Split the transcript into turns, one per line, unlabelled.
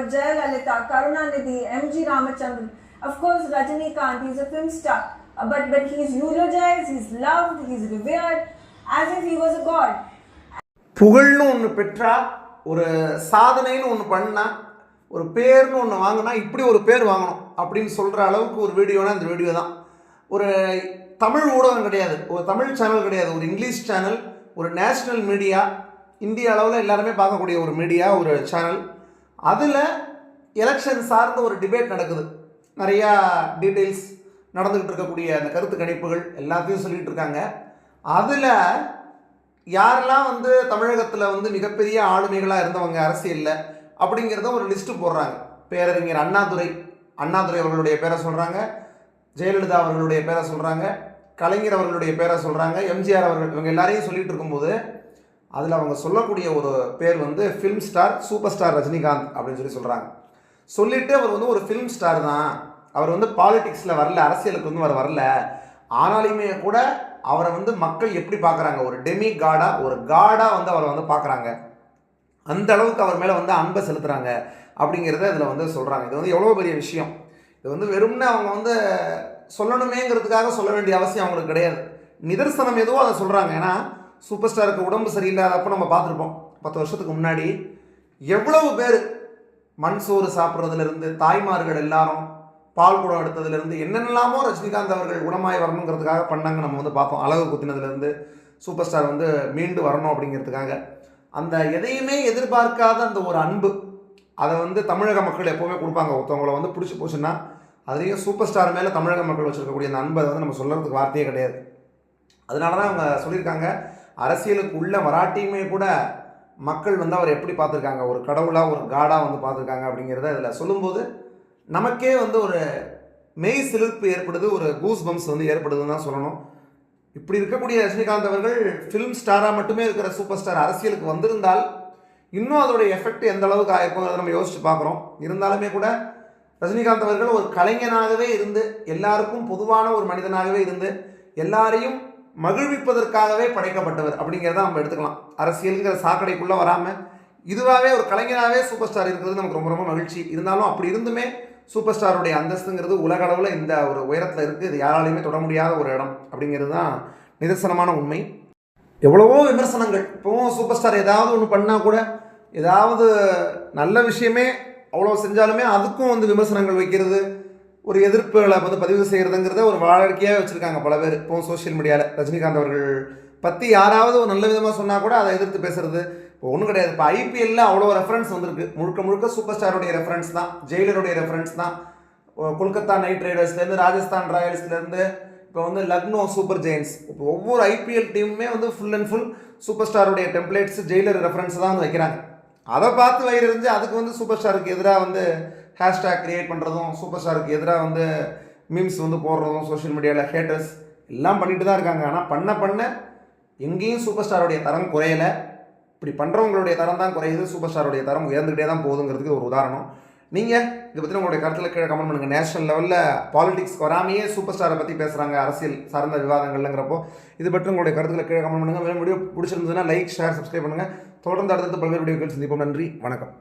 were Jayalalitha, Karunanidhi, M.G. Ramachandran. Of course, Rajinikanth, he's a film star. Uh, but, but he's eulogized, he's loved, he's revered, as if he was a god.
புகழ்னு ஒன்று பெற்றா ஒரு சாதனைன்னு ஒன்று பண்ணா ஒரு பேர்னு ஒன்று வாங்கினா இப்படி ஒரு பேர் வாங்கணும் அப்படின்னு சொல்கிற அளவுக்கு ஒரு வீடியோனா இந்த வீடியோ தான் ஒரு தமிழ் ஊடகம் கிடையாது ஒரு தமிழ் சேனல் கிடையாது ஒரு இங்கிலீஷ் சேனல் ஒரு நேஷ்னல் மீடியா இந்திய அளவில் எல்லாருமே பார்க்கக்கூடிய ஒரு மீடியா ஒரு சேனல் அதில் எலெக்ஷன் சார்ந்த ஒரு டிபேட் நடக்குது. நிறையா டீட்டெயில்ஸ் நடந்துக்கிட்டு இருக்கக்கூடிய அந்த கருத்து கணிப்புகள் எல்லாத்தையும் சொல்லிகிட்டு இருக்காங்க. அதில் யாரெல்லாம் வந்து தமிழகத்தில் வந்து மிகப்பெரிய ஆளுமைகளாக இருந்தவங்க அரசியலில் அப்படிங்கிறத ஒரு லிஸ்ட்டு போடுறாங்க. பேரறிஞர் அண்ணாதுரை. அண்ணாதுரை அவர்களுடைய பேரை சொல்கிறாங்க ஜெயலலிதா அவர்களுடைய பேரை சொல்கிறாங்க கலைஞர் அவர்களுடைய பேரை சொல்கிறாங்க எம்ஜிஆர் அவர்கள் இவங்க எல்லாரையும் சொல்லிகிட்டு இருக்கும்போது அதில் அவங்க சொல்லக்கூடிய ஒரு பேர் வந்து film star super star Rajinikanth அப்படின்னு சொல்லி சொல்கிறாங்க சொல்லிட்டு அவர் வந்து ஒரு ஃபிலிம் ஸ்டார் தான். அவர் வந்து பாலிடிக்ஸில் வரல அரசியலுக்கு வந்து அவர் வரல. ஆனாலுமே கூட அவரை வந்து மக்கள் எப்படி பார்க்குறாங்க? ஒரு டெமி காடாக ஒரு காடாக வந்து அவரை வந்து பார்க்குறாங்க. அந்த அளவுக்கு அவர் மேலே வந்து அன்பை செலுத்துகிறாங்க அப்படிங்கிறத இதில் வந்து சொல்கிறாங்க இது வந்து எவ்வளோ பெரிய விஷயம். இது வந்து வெறும்னு அவங்க வந்து சொல்லணுமேங்கிறதுக்காக சொல்ல வேண்டிய அவசியம் அவங்களுக்கு கிடையாது. நிதர்சனம் எதுவோ அதை சொல்கிறாங்க ஏன்னா சூப்பர் ஸ்டாருக்கு உடம்பு சரியில்லாதப்போ நம்ம பார்த்துருப்போம். பத்து வருஷத்துக்கு முன்னாடி எவ்வளவு பேர் மண் சோறு சாப்பிட்றதுலேருந்து தாய்மார்கள் எல்லாரும் பால் குடம் எடுத்ததுலேருந்து என்னென்னலாமோ ரஜினிகாந்த் அவர்கள் குணமாய் வரணுங்கிறதுக்காக பண்ணாங்க. நம்ம வந்து பார்ப்போம். அழகு குத்தினதுலேருந்து சூப்பர் ஸ்டார் வந்து மீண்டு வரணும் அப்படிங்கிறதுக்காக. அந்த எதையுமே எதிர்பார்க்காத அந்த ஒரு அன்பு அதை வந்து தமிழக மக்கள் எப்போவுமே கொடுப்பாங்க. ஒருத்தவங்களை வந்து பிடிச்சி போச்சுன்னா அதுலேயும் சூப்பர் ஸ்டார் மேலே தமிழக மக்கள் வச்சுருக்கக்கூடிய அந்த அன்பை வந்து நம்ம சொல்கிறதுக்கு வார்த்தையே கிடையாது. அதனால தான் அவங்க சொல்லியிருக்காங்க. அரசியலுக்கு உள்ள வராட்டியுமே கூட மக்கள் வந்து அவர் எப்படி பார்த்துருக்காங்க? ஒரு கடவுளாக ஒரு காடாக வந்து பார்த்துருக்காங்க அப்படிங்கிறத இதில் சொல்லும்போது நமக்கே வந்து ஒரு மெய் சிலிர்ப்பு ஏற்படுது ஒரு கூஸ் பம்ப்ஸ் வந்து ஏற்படுதுன்னு தான் சொல்லணும். இப்படி இருக்கக்கூடிய ரஜினிகாந்த் அவர்கள் ஃபிலிம் ஸ்டாராக மட்டுமே இருக்கிற சூப்பர் ஸ்டார் அரசியலுக்கு வந்திருந்தால் இன்னும் அதோடைய எஃபெக்ட் எந்த அளவுக்கு ஆயிருக்குங்கிறத நம்ம யோசிச்சு பார்க்குறோம். இருந்தாலுமே கூட ரஜினிகாந்த் அவர்கள் ஒரு கலைஞனாகவே இருந்து எல்லாருக்கும் பொதுவான ஒரு மனிதனாகவே இருந்து எல்லாரையும் மகிழ்விப்பதற்காகவே படைக்கப்பட்டவர் அப்படிங்கிறத நம்ம எடுத்துக்கலாம். அரசியலுங்கிற சாக்கடைக்குள்ளே வராமல் இதுவாகவே ஒரு கலைஞராகவே சூப்பர் ஸ்டார் இருக்கிறது நமக்கு ரொம்ப ரொம்ப மகிழ்ச்சி. இருந்தாலும் அப்படி இருந்துமே சூப்பர் ஸ்டாருடைய அந்தஸ்துங்கிறது உலக அளவில் இந்த ஒரு உயரத்தில் இருக்குது இது யாராலையுமே தொட முடியாத ஒரு இடம் அப்படிங்கிறது தான் நிதர்சனமான உண்மை. எவ்வளவோ விமர்சனங்கள். இப்போவும் சூப்பர் ஸ்டார் ஏதாவது ஒன்று பண்ணால் கூட ஏதாவது நல்ல விஷயமே அவ்வளோ செஞ்சாலுமே அதுக்கும் வந்து விமர்சனங்கள் வைக்கிறது. ஒரு எதிர்ப்புகளை வந்து பதிவு செய்கிறதுங்கிறத ஒரு வாழ்க்கையாக வச்சுருக்காங்க பல பேர். இப்போவும் சோஷியல் மீடியாவில் ரஜினிகாந்த் அவர்கள் பற்றி யாராவது ஒரு நல்ல விதமாக சொன்னால் கூட அதை எதிர்த்து பேசுறது. இப்போ ஒன்றும் கிடையாது. இப்போ ஐபிஎல்ல அவ்வளோ ரெஃபரன்ஸ் வந்திருக்கு. முழுக்க முழுக்க சூப்பர் ஸ்டாருடைய ரெஃபரன்ஸ் தான். ஜெயிலருடைய ரெஃபரன்ஸ் தான். கொல்கத்தா நைட் ரைடர்ஸ்லேருந்து ராஜஸ்தான் ராயல்ஸ்லேருந்து இப்போ வந்து லக்னோ சூப்பர் ஜெயின்ஸ் இப்போ ஒவ்வொரு ஐபிஎல் டீமுமே வந்து ஃபுல் அண்ட் ஃபுல் சூப்பர் ஸ்டாருடைய டெம்ப்ளேட்ஸ் ஜெயிலர் ரெஃபரன்ஸ் தான் வந்து வைக்கிறாங்க. அதை பார்த்து வயிறு இருந்து அதுக்கு வந்து சூப்பர் ஸ்டாருக்கு எதிராக வந்து ஹேஷ்டேக் க்ரியேட் பண்ணுறதும் சூப்பர் ஸ்டாருக்கு எதிராக வந்து மீம்ஸ் வந்து போடுறதும் சோஷியல் மீடியாவில் ஹேட்டர்ஸ் எல்லாம் பண்ணிட்டு தான் இருக்காங்க. ஆனால் பண்ண பண்ண எங்கேயும் சூப்பர் ஸ்டாருடைய தரம் குறையலை. இப்படி பண்ணுறவங்களுடைய தரம் தான் குறையுது. சூப்பர் ஸ்டாருடைய தரம் உயர்ந்துகிட்டே தான் போகுதுங்கிறதுக்கு ஒரு உதாரணம். நீங்கள் இதை பற்றி உங்களுடைய கருத்தில் கீழே கமெண்ட் பண்ணுங்கள் நேஷனல் லெவலில் பாலிடிக்ஸ் வராமையே சூப்பர் ஸ்டாரை பற்றி பேசுகிறாங்க அரசியல் சார்ந்த விவாதங்கள்ங்கிறப்போ இது பற்றி உங்களுடைய கருத்தில் கீழே கமெண்ட் பண்ணுங்கள் மேலும் வீடியோ பிடிச்சிருந்ததுன்னா லைக் ஷேர் சப்ஸ்கிரைப் பண்ணுங்கள் தொடர்ந்து அடுத்தடுத்து பல்வேறு வீடியோக்கள் சந்திப்போம். நன்றி. வணக்கம்.